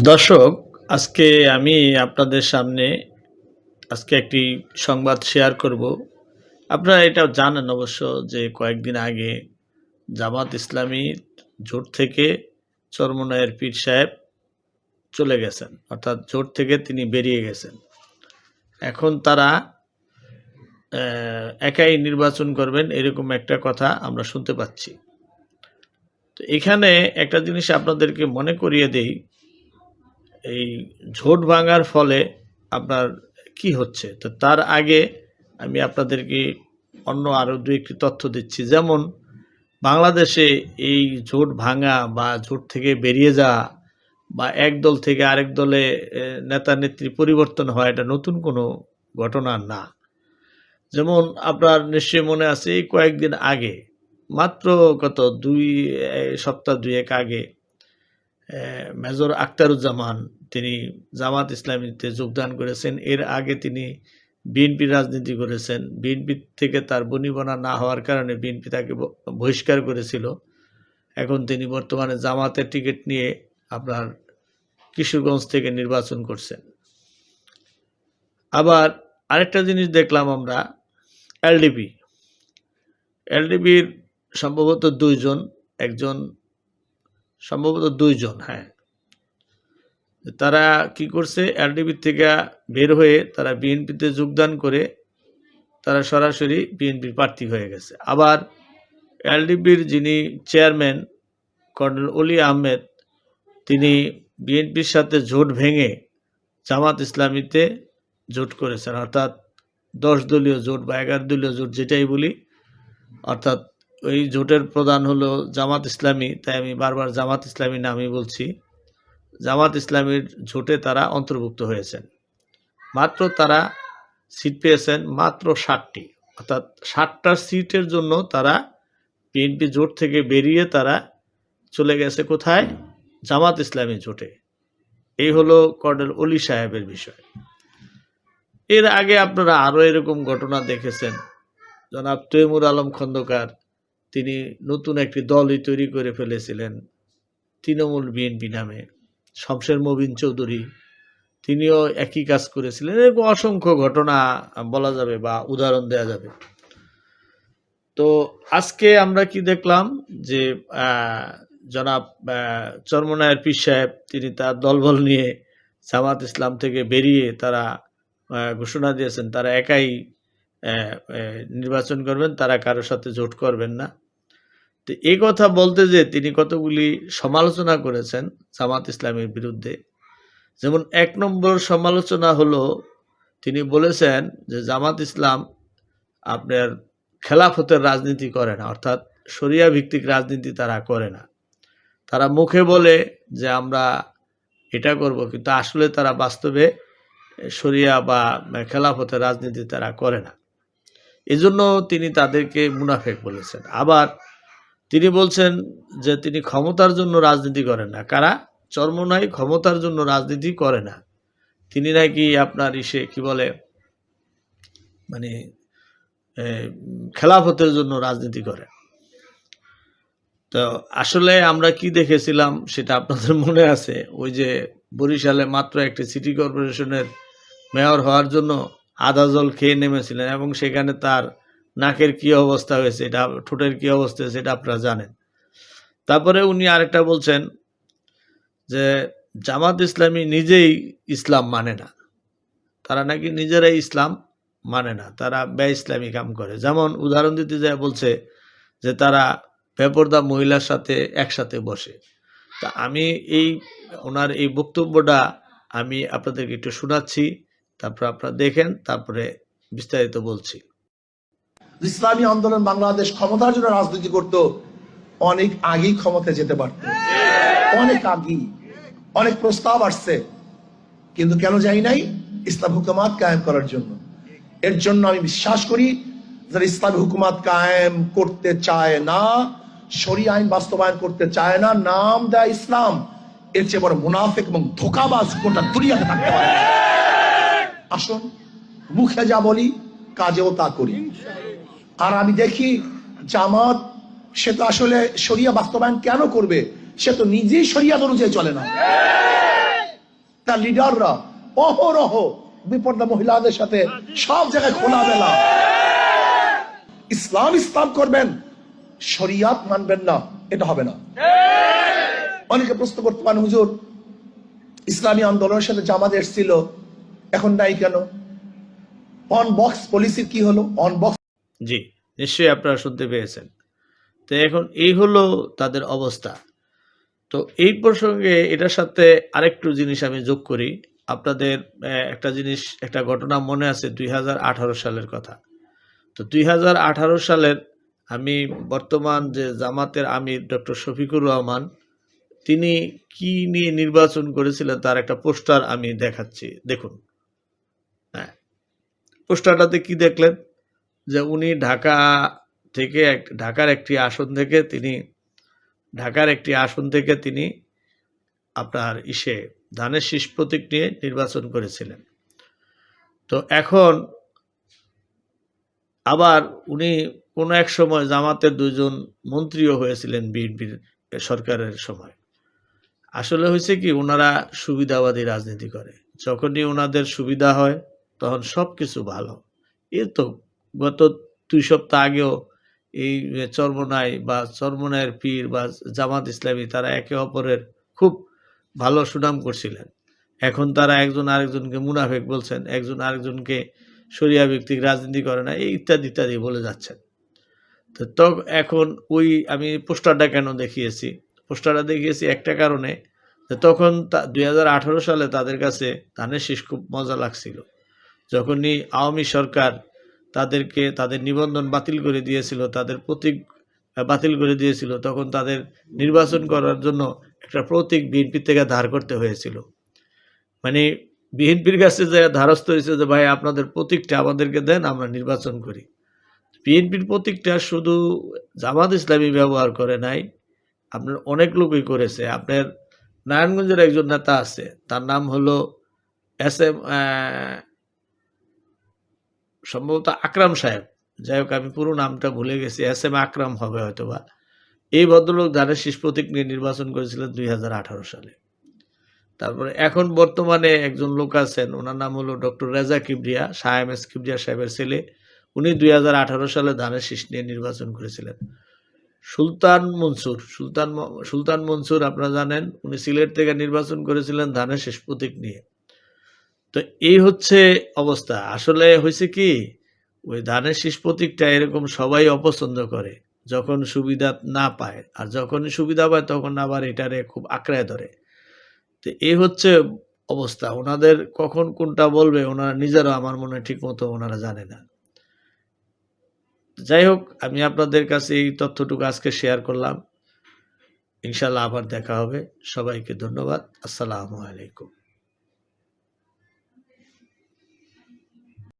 দর্শক, আজকে আমি আপনাদের সামনে আজকে একটি সংবাদ শেয়ার করব। আপনারা এটা জানেন অবশ্য যে কয়েকদিন আগে জামাত ইসলামী জোট থেকে চরমনায়ের পীর সাহেব চলে গেছেন, অর্থাৎ জোট থেকে তিনি বেরিয়ে গেছেন। এখন তারা একাই নির্বাচন করবেন এরকম একটা কথা আমরা শুনতে পাচ্ছি। তো এখানে একটা জিনিস আপনাদেরকে মনে করিয়ে দেই এই ঝোট ভাঙার ফলে আপনার কি হচ্ছে? তো তার আগে আমি আপনাদেরকে অন্য আরও দু একটি তথ্য দিচ্ছি। যেমন, বাংলাদেশে এই ঝোট ভাঙা বা ঝোট থেকে বেরিয়ে যাওয়া বা এক দল থেকে আরেক দলে নেতা নেত্রী পরিবর্তন হয় এটা নতুন কোনো ঘটনা না। যেমন, আপনার নিশ্চয়ই মনে আছে, এই কয়েকদিন আগে, মাত্র কত, দুই সপ্তাহ দুয়েক আগে মেজর আখতারুজ্জামান, তিনি জামাত ইসলামীতে যোগদান করেছেন। এর আগে তিনি বিএনপি রাজনীতি করেছেন। বিএনপি থেকে তার বনিবনা না হওয়ার কারণে বিএনপি তাকে বহিষ্কার করেছিল। এখন তিনি বর্তমানে জামাতের টিকিট নিয়ে আপনার কিশোরগঞ্জ থেকে নির্বাচন করছেন। আবার আরেকটা জিনিস দেখলাম আমরা, এলডিপি। এলডিপির সম্ভবত দুইজন, একজন সম্ভবত দুইজন। হ্যাঁ। তারা কি করছে এলডিপি থেকে বের হয়ে তারা বিএনপিতে যোগদান করে তারা সরাসরি বিএনপির প্রার্থী হয়ে গেছে। আবার এলডিপির যিনি চেয়ারম্যান কর্নেল অলি আহমেদ তিনি বিএনপির সাথে জোট ভেঙে জামাত ইসলামীতে জোট করেছেন। অর্থাৎ দশ দলীয় জোট বা এগারো দলীয় জোট যেটাই বলি অর্থাৎ ওই জোটের প্রধান হলো জামাত ইসলামী, তাই আমি বারবার জামাত ইসলামী নামই বলছি। জামাত ইসলামীর জোটে তারা অন্তর্ভুক্ত হয়েছেন। মাত্র তারা সিট পেয়েছেন মাত্র ষাটটি। অর্থাৎ ষাটটা সিটের জন্য তারা বিএনপি জোট থেকে বেরিয়ে তারা চলে গেছে কোথায়? জামাত ইসলামী জোটে। এই হলো কর্নেল অলি সাহেবের বিষয়। এর আগে আপনারা আরও এরকম ঘটনা দেখেছেন। জনাব তৈমুর আলম খন্দকার তিনি নতুন একটি দলই তৈরি করে ফেলেছিলেন, তৃণমূল বিএনপি নামে। শমশের মবিন চৌধুরী, তিনিও একই কাজ করেছিলেন। এরকম অসংখ্য ঘটনা বলা যাবে বা উদাহরণ দেওয়া যাবে। তো আজকে আমরা কি দেখলাম যে জনাব চরমনায়ের পীর সাহেব, তিনি তার দলবল নিয়ে জামাত ইসলাম থেকে বেরিয়ে তারা ঘোষণা দিয়েছেন, তারা একাই নির্বাচন করবেন, তারা কারোর সাথে জোট করবেন না। তো এই কথা বলতে যে তিনি কতগুলি সমালোচনা করেছেন জামাত ইসলামের বিরুদ্ধে। যেমন এক নম্বর সমালোচনা হলো, তিনি বলেছেন যে জামাত ইসলাম আপনার খেলাফতের রাজনীতি করে না, অর্থাৎ শরিয়া ভিত্তিক রাজনীতি তারা করে না। তারা মুখে বলে যে আমরা এটা করব, কিন্তু আসলে তারা বাস্তবে শরিয়া বা খেলাফতের রাজনীতি তারা করে না। এজন্য তিনি তাদেরকে মুনাফেক বলেছেন। আবার তিনি বলছেন যে তিনি ক্ষমতার জন্য রাজনীতি করেন না। কারা? চর্মনাই ক্ষমতার জন্য রাজনীতি করে না। তিনি নাকি আপনার ইসে কি বলে মানে খেলাফতের জন্য রাজনীতি করে। তো আসলে আমরা কি দেখেছিলাম সেটা আপনাদের মনে আছে? ওই যে বরিশালে মাত্র একটি সিটি কর্পোরেশনের মেয়র হওয়ার জন্য আধা জল খেয়ে নেমেছিলেন এবং সেখানে তার নাকের কি অবস্থা হয়েছে, এটা ঠোঁটের কি অবস্থা হয়েছে, এটা আপনারা জানেন। তারপরে উনি আরেকটা বলছেন যে, জামাত ইসলামী নিজেই ইসলাম মানে না। তারা নাকি নিজেরাই ইসলাম মানে না, তারা বে ইসলামী কাম করে। যেমন উদাহরণ দিতে যায় বলছে যে, তারা বেপরদা মহিলার সাথে একসাথে বসে। তা আমি এই, ওনার এই বক্তব্যটা আমি আপনাদেরকে একটু শোনাচ্ছি, তারপর আপনারা দেখেন, তারপরে বিস্তারিত বলছি। ইসলামী আন্দোলন বাংলাদেশ ক্ষমতার জন্য রাজনীতি করত, অনেক আগেই ক্ষমতায় যেতে পারত। অনেক আগেই। অনেক প্রস্তাব আসছে। কিন্তু কেন যাই নাই? ইসলাম হুকুমাত কায়েম করার জন্য। এর জন্য আমি বিশ্বাস করি, যারা ইসলামী হুকুমাত কায়েম করতে চায় না শরী আইন বাস্তবায়ন করতে চায় না, নাম দেয় ইসলাম, এর চেয়ে বড় মুনাফিক এবং ধোকাবাজ গোটা দুনিয়াতে থাকতে পারে। আসুন, মুখে যা বলি, কাজেও তা করি। আর আমি দেখি জামাত, সে তো আসলে শরিয়া বাস্তবায়ন কেন করবে? সে তো নিজেই শরিয়াত অনুযায়ী চলে না। তার লিডাররা অহরহ বিপর্দা মহিলাদের সাথে সব জায়গায় খোলামেলা। ইসলাম ইসলাম করবেন, শরিয়াত মানবেন না, এটা হবে না। অনেকে প্রশ্ন করতে পারেন, হুজুর, ইসলামী আন্দোলনের সাথে জামাত এসছিল, এখন নাই কেন? অন বক্স পলিসির কি হলো? অন বক্স জি, নিশ্চয়ই আপনারা শুনতে পেয়েছেন। তো এখন এই হলো তাদের অবস্থা। তো এই প্রসঙ্গে এটার সাথে আরেকটু জিনিস আমি যোগ করি। আপনাদের একটা জিনিস, একটা ঘটনা মনে আছে দুই হাজার আঠারো সালের কথা। তো দুই হাজার আঠারো সালের আমি বর্তমান যে জামাতের আমির ডক্টর শফিকুর রহমান, তিনি কি নিয়ে নির্বাচন করেছিলেন তার একটা পোস্টার আমি দেখাচ্ছি। দেখুন হ্যাঁ পোস্টারটাতে কি দেখলেন? যে উনি ঢাকা থেকে এক, ঢাকার একটি আসন থেকে তিনি, ঢাকার একটি আসন থেকে তিনি আপনার ইসে ধানের শীষ প্রতীক নিয়ে নির্বাচন করেছিলেন। তো এখন আবার উনি কোনো এক সময় জামাতের দুজন মন্ত্রীও হয়েছিলেন বিএনপির সরকারের সময়। আসলে হয়েছে কি ওনারা সুবিধাবাদী রাজনীতি করে। যখনই ওনাদের সুবিধা হয়, তখন সব কিছু ভালো। এ তো গত দুই সপ্তাহ আগেও এই চরমনাই বা চর্মনায়ের পীর বা জামাত ইসলামী তারা একে অপরের খুব ভালো সুনাম করছিলেন। এখন তারা একজন আরেকজনকে মুনাফেক বলছেন, একজন আরেকজনকে সরিয়া ব্যক্তিক রাজনীতি করে না, এই ইত্যাদি ইত্যাদি বলে যাচ্ছেন। তো এখন ওই, আমি পোস্টারটা কেন দেখিয়েছি? পোস্টারটা দেখিয়েছি একটা কারণে যে তখন দুই হাজার আঠেরো সালে তাদের কাছে ধানের শীষ খুব মজা লাগছিল। যখনই আওয়ামী সরকার তাদেরকে তাদের নিবন্ধন বাতিল করে দিয়েছিল, তাদের প্রতীক বাতিল করে দিয়েছিল, তখন তাদের নির্বাচন করার জন্য একটা প্রতীক বিএনপি থেকে ধার করতে হয়েছিল। মানে বিএনপির কাছে যে ধারস্থ হয়েছে যে, ভাই, আপনাদের প্রতীকটা আমাদেরকে দেন, আমরা নির্বাচন করি। বিএনপির প্রতীকটা শুধু জামাত ইসলামী ব্যবহার করে নাই, আপনার অনেক লোকই করেছে। আপনার নারায়ণগঞ্জের একজন নেতা আছে, তার নাম হলো এস এম সম্ভবত আকরাম সাহেব। যাই হোক, আমি পুরো নামটা ভুলে গেছি। এস এম আকরাম হবে হয়তোবা। এই ভদ্রলোক ধানের শীষ প্রতীক নিয়ে নির্বাচন করেছিলেন দুই হাজার আঠারো সালে। তারপরে এখন বর্তমানে একজন লোক আছেন, ওনার নাম হলো doctor Reza Kibria, Shah M S Kibria সাহেবের ছেলে। উনি দুই হাজার আঠারো সালে ধানের শীষ নিয়ে নির্বাচন করেছিলেন। সুলতান মনসুর, সুলতান সুলতান মনসুর আপনারা জানেন, উনি সিলেট থেকে নির্বাচন করেছিলেন ধানের শেষ প্রতীক নিয়ে। তো এই হচ্ছে অবস্থা। আসলে হয়েছে কি, ওই ধানের শীষ প্রতীকটা এরকম সবাই অপছন্দ করে, যখন সুবিধা না পায়। আর যখনই সুবিধা পায়, তখন আবার এটারে খুব আঁকড়ায় ধরে। তো এই হচ্ছে অবস্থা। ওনাদের কখন কোনটা বলবে, ওনারা নিজেরাও আমার মনে ঠিক মতো ওনারা জানে না। যাই হোক, আমি আপনাদের কাছে এই তথ্যটুকু আজকে শেয়ার করলাম। ইনশাল্লাহ আবার দেখা হবে। সবাইকে ধন্যবাদ। আসসালামু আলাইকুম।